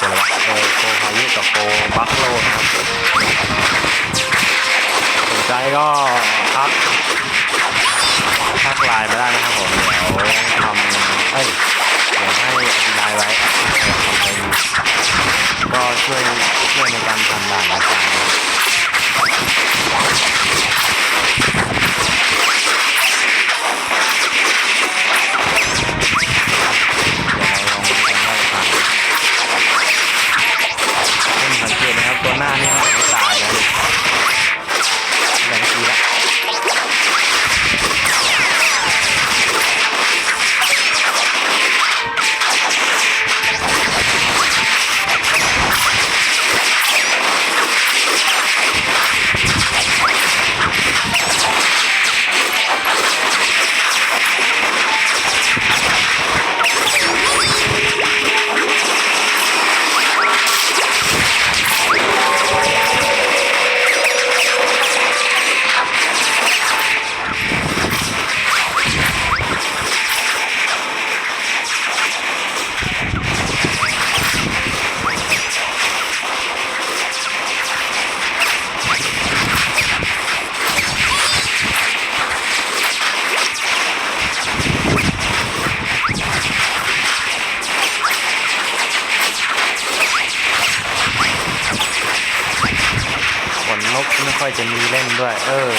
จรวัโดโคพายุกับโคบัคโลนะครับสนใจก็ทักทักไลน์มาได้นะครับผมเดี๋ยวทำเอ้ยเดี๋ยวให้ไลน์ไว้ก็ช่วยช่วยในการทำงานนะครับ นกไม่ค่อยจะมีเล่นด้วย เออ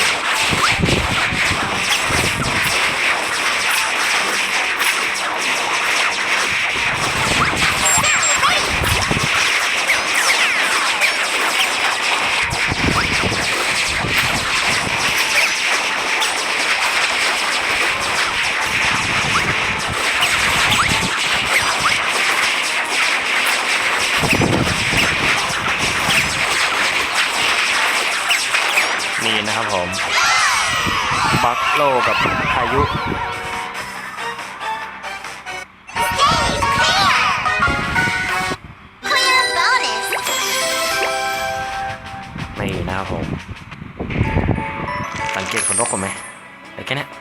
ครับผม บัคโลกับพายุนี่นะครับผม สังเกตคนรอบคนไหมแต่แค่นี้